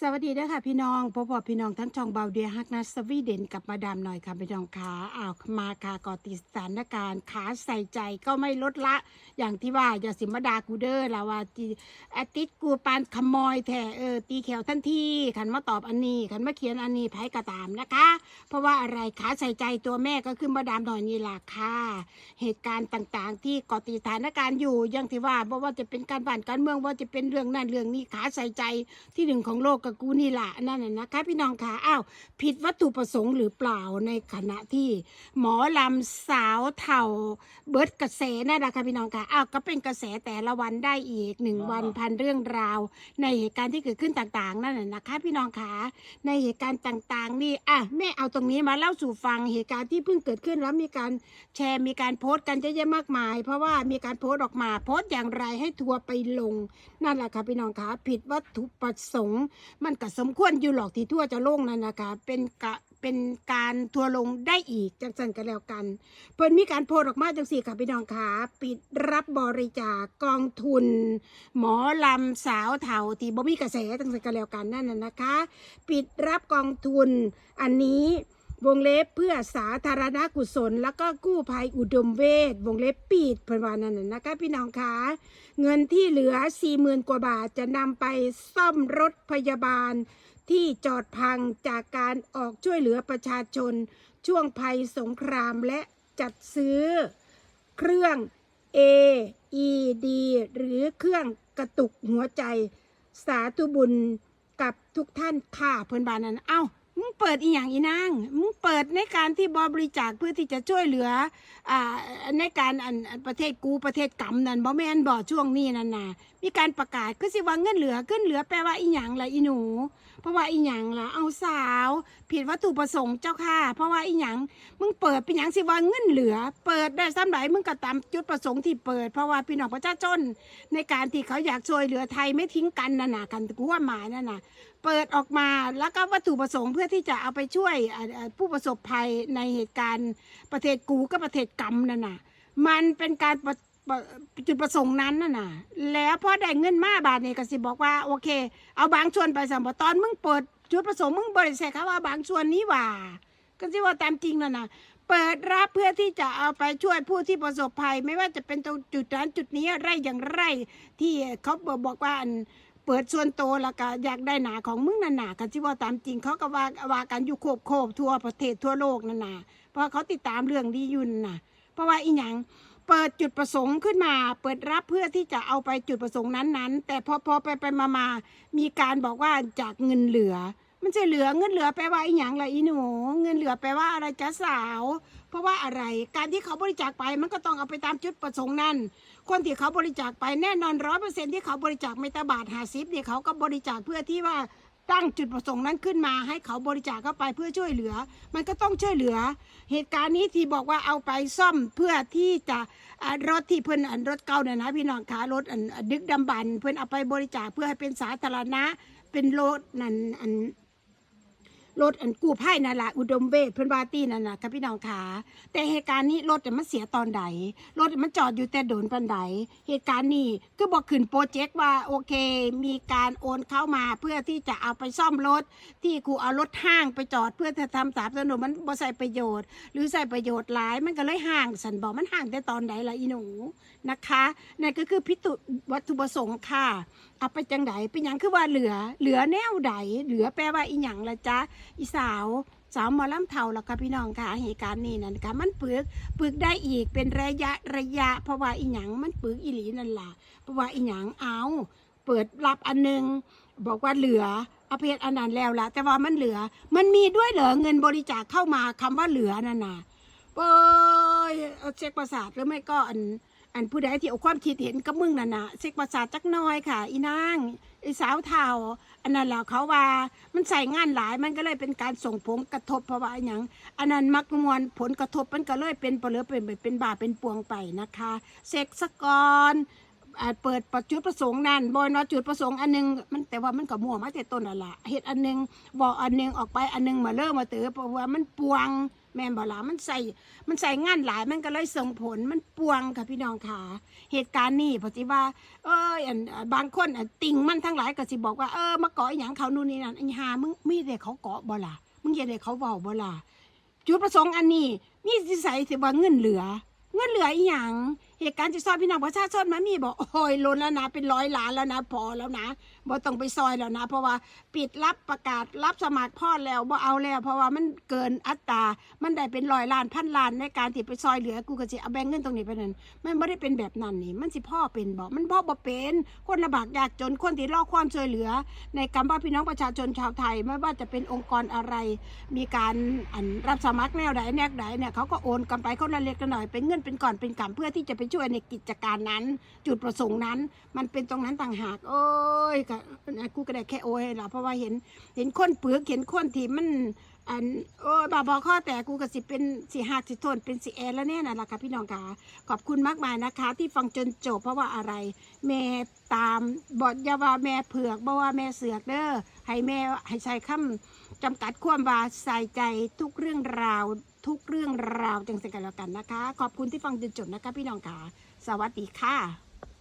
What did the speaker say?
สวัสดีนะคะพี่น้องพบกับพี่น้องทั้งช่องเบาเดียฮักนัสวีเดนกับมาดามหน่อยค่ะพี่น้องขาอ้าวมาค่ะก่อติดสถานการณ์ขาใส่ใจก็ไม่ลดละ อย่างที่ว่าอย่าสิมาดากูเดอร์ละว่าจีอาติดกูปานขโมยแท้เออตีแขวทันทีขันมาตอบอันนี้ขันมาเขียนอันนี้ไพ่กระตามนะคะ เพราะว่าอะไรขาใส่ใจตัวแม่ก็คือมาดามหน่อยนี่ล่ะค่ะเหตุการณ์ต่างๆ ที่ก่อติดสถานการณ์อยู่อย่างที่ว่าเพราะว่าจะเป็นการบ้านการเมืองว่าจะเป็นเรื่องนั่นเรื่องนี้ขาใส่ใจที่หนึ่งของโลกกับกูนี่แหละนั่นน่ะนะคะพี่น้องค่ะอ้าวผิดวัตถุประสงค์หรือเปล่าในขณะที่ หมอลำสาวเถ่าเบิร์ดกระแสนั่นแหละค่ะพี่น้องค่ะอ้าวก็เป็นกระแสแต่ละวันได้อีกหนึ่งวันพันเรื่องราว ในเหตุการณ์ที่เกิดขึ้นต่างๆ นั่นน่ะนะคะพี่น้องค่ะในเหตุการณ์ต่างๆ นี่อะแม่เอาตรงนี้มาเล่าสู่ฟังเหตุการณ์ที่เพิ่งเกิดขึ้นแล้วมีการแชร์มีการโพสต์กันเยอะแยะมากมาย เพราะว่ามีการโพสต์ออกมาโพสต์อย่างไรให้ทัวร์ไปลง นั่นแหละค่ะพี่น้องคะผิดวัตถุประสงค์มันก็สมควรอยู่หรอกที่ทั่วจะลงนั่นนะคะเป็นกะเป็นการทัวร์ลงได้อีกจังสันกันแล้วกัน เพิ่นมีการโพสออกมาจังสี่ค่ะพี่น้องคะปิดรับบริจาคกองทุน หมอลำสาวเถาที่บ่มีกระแสจังสันกันแล้วกันนั่นน่ะนะคะ ปิดรับกองทุนอันนี้ วงเล็บเพื่อสาธารณกุศล แล้วก็กู้ภัยอุดมเวทวงเล็บปิดเพิ่นว่านั่นนะคะพี่น้องคะเงินที่เหลือ40,000กว่าบาทจะนำไปซ่อมรถพยาบาล ที่จอดพังจากการออกช่วยเหลือประชาชน ช่วงภัยสงครามและจัดซื้อ เครื่อง AED หรือเครื่องกระตุกหัวใจ สาธุบุญกับทุกท่านค่ะเพื่อนบ้านนั้นเอ้า มึงเปิดอีหยังอีนางมึงเปิดในการที่บริจาคเพื่อที่จะช่วยเหลืออ่าในการอันประเทศกูประเทศกำนั่นบ่แม่นบ่ช่วงนี้นั่นน่ะมีการประกาศก็สิว่าเงินเหลือเงินเหลือแปลว่าอีหยังล่ะอีหนู เพราะว่าอีหยังล่ะเอาสาว ผิดวัตถุประสงค์เจ้าค่ะ เพราะว่าอีหยังมึงเปิดเป็นหยังสิว่าเงินเหลือ เปิดได้ซ้ำไหนมึงก็ตามจุดประสงค์ที่เปิด เพราะว่าพี่น้องประชาชนในการที่เขาอยากช่วยเหลือไทยไม่ทิ้งกันน่ะนะกันกูว่าหมายนั่นน่ะ เปิดออกมาแล้วก็วัตถุประสงค์เพื่อที่จะเอาไปช่วยผู้ประสบภัยในเหตุการณ์ประเทศกูกับประเทศกำนั่นน่ะ มันเป็นการจุดประสงค์นั้นน่ะนะแล้วพอได้เงินมาบาทนี่ก็สิบอกว่าโอเค เอาบางส่วนไปสัมปตอนมึงเปิดจุดประสงค์มึงบริษัทเขาว่าบางส่วนนี้ว่า ก็สิว่าตามจริงน่ะนะเปิดรับเพื่อที่จะเอาไปช่วยผู้ที่ประสบภัย ไม่ว่าจะเป็นตรงจุดนั้นจุดนี้ไรอย่างไร ที่เขาบอกว่า เปิดส่วนโตแล้วก็อยากได้หนาของมึงนั่นหน่ะกันที่ว่าตามจริงเขาก็ว่าว่ากันอยู่โคบโคบทั่วประเทศทั่วโลกนั่นหนาเพราะเขาติดตามเรื่องดียุนน่ะ เพราะว่าอีหยังเปิดจุดประสงค์ขึ้นมา เปิดรับเพื่อที่จะเอาไปจุดประสงค์นั้นๆ แต่พอพอไปไปมามามีการบอกว่าจากเงินเหลือ มันจะเหลือเงินเหลือแปลว่าอีหยังล่ะอีหนู เงินเหลือแปลว่าอะไรจ๊ะสาว เพราะว่าอะไรการที่เขาบริจาคไปมันก็ต้องเอาไปตามจุดประสงค์นั้น คนที่เขาบริจาคไปแน่นอนร้อยเปอร์เซ็นที่เขาบริจาคไม่ตาบาทหาซิปเนี่ยเขาก็บริจาคเพื่อที่ว่าตั้งจุดประสงค์นั้นขึ้นมาให้เขาบริจาคเข้าไปเพื่อช่วยเหลือ มันก็ต้องช่วยเหลือ เหตุการณ์นี้ที่บอกว่าเอาไปซ่อมเพื่อที่จะรถที่เพิ่นอันรถเก่าเนี่ยนะพี่น้องคะรถอันดึกดำบรรพ์เพิ่อนเอาไปบริจาคเพื่อให้เป็นสาธารณะเป็นรถนั่นอัน รถอันกู้ภัยนั่นแหละอุดมเวทเพื่อนวาตี้นั่นน่ะครับพี่น้องขาแต่เหตุการณ์นี้รถมันเสียตอนใดรถมันจอดอยู่แต่โดนปันใดเหตุการณ์นี้ก็บอกขึ้นโปรเจกต์ว่าโอเค มีการโอนเข้ามาเพื่อที่จะเอาไปซ่อมรถ ที่กูเอารถห้างไปจอดเพื่อจะทำสาธารณูปมันบ่ใส่ประโยชน์ หรือใส่ประโยชน์หลายมันก็เลยห่างสันบอกมันห่างแต่ตอนใดละอีหนูนะคะนั่นก็คือพิจุวัตถุประสงค์ค่ะเอาไปจังไดเป็นหยังคือว่าเหลือ เหลือแนวใดเหลือแปลว่าอีหยังละจ๊ะอีสาวสาวหมอลำเทาแล้วค่ะพี่น้องค่ะเหตุการณ์นี้นั่นค่ะมันปึกปึกได้อีกเป็นระยะระยะ เพราะว่าอีหยังมันปึกอีหลีนั่นล่ะเพราะว่าอีหยังเอาเปิดรับอันหนึงบอกว่าเหลือเอาเพศอันนั้นแล้วละแต่ว่ามันเหลือ มันมีด้วยเหรอเงินบริจาคเข้ามาคำว่าเหลือนั่นน่ะเอ้ยเอาเช็คประสาทหรือไม่ก็อัน อันผู้ใดที่เอาความคิดเห็นกับมึงนั่นนะเซ็กประสาทจักน้อยค่ะ อีนางไอ้สาวเทาอันนั้นแหละเขาว่ามันใส่งานหลายมันก็เลยเป็นการส่งผลกระทบเพราะว่าอย่างอันนั้นมักมวลผลกระทบมันก็เลยเป็นเปลือเป็นเป็นบาเป็นปวงไปนะคะ เซ็กสกอน อ่าเปิดประจุดประสงค์นั่นบอยว่าจุดประสงค์อันหนึงมันแต่ว่ามันก็มั่วมาแต่ต้นนั่นละเหตุอันหนึงบอกอันหนึงออกไปอันหนึงมาเริ่มมาเตอเพราะว่ามันปวงแม่นบ่ล่ะมันใส่มันใส่งานหลายมันก็เลยส่งผลมันปวงค่ะพี่น้องค่ะเหตุการณ์นี้เพอสิว่า เอ้ยอันบางคนอะติ่งมันทั้งหลายก็สิบอกว่าเออมาเกาะอหย่างเขานู่นนี่นั่นไอ้หามึงมีแต่เขาเกาะบ่ล่ะมึงอย่าได้เขาเว้าบ่ล่ะจุดประสงค์อันนี้มีสิใส่สิว่าเงินเหลือ เงินเหลืออีหยัง เหตุการณ์จะซอยพี่น้องประชาชนมันมีบอกโอ้ยล้นแล้วนะ เป็นร้อยล้านแล้วนะ พอแล้วนะบ่ต้องไปซอยแล้วนะ เพราะว่าปิดรับประกาศรับสมัครพ่อแล้วบ่เอาแล้ว เพราะว่ามันเกินอัตรามันได้เป็นร้อยล้านพันล้านในการที่ไปซอยเหลือกูก็สิเอาแบ่งเงินตรงนี้ไปนั่นมันไม่ได้เป็นแบบนั้นนี่ มันสิพ่อเป็นบอกมันพ่อบ่เป็นคนลำบากยากจนคนที่รอความช่วยเหลือ ในกำว่าพี่น้องประชาชนชาวไทยไม่ว่าจะเป็นองค์กรอะไร มีการอันรับสมัครแนวใดแนวใดเนี่ยเขาก็โอนกันไปคนละเล็กละหน่อยเป็นเงินเป็นก่อนเป็นกำเพื่อที่จะไปช่วยในกิจการนั้น จุดประสงค์นั้น มันเป็นตรงนั้นต่างหาก โอ้ยก็กูก็ได้แค่โอ้ยละเพราะว่าเห็น เห็นคนเปลือกเห็นคนที่มัน อันโอ้บาบอข้อแต่กูก็สิเป็นสิหักสิทนเป็นสิแอแล้วแน่น่ะล่ะค่ะพี่น้องค่ะขอบคุณมากมายนะคะ ที่ฟังจนจบเพราะว่าอะไร แม่ตามบทอยาว่าแม่เผือกบ่ว่าแม่เสือกเด้อให้แม่ให้ใช้คำจำกัดความว่าใส่ใจทุกเรื่องราว ทุกเรื่องราวจังสิกันแล้วกันนะคะ ขอบคุณที่ฟังจนจบนะคะพี่น้องค่ะสวัสดีค่ะ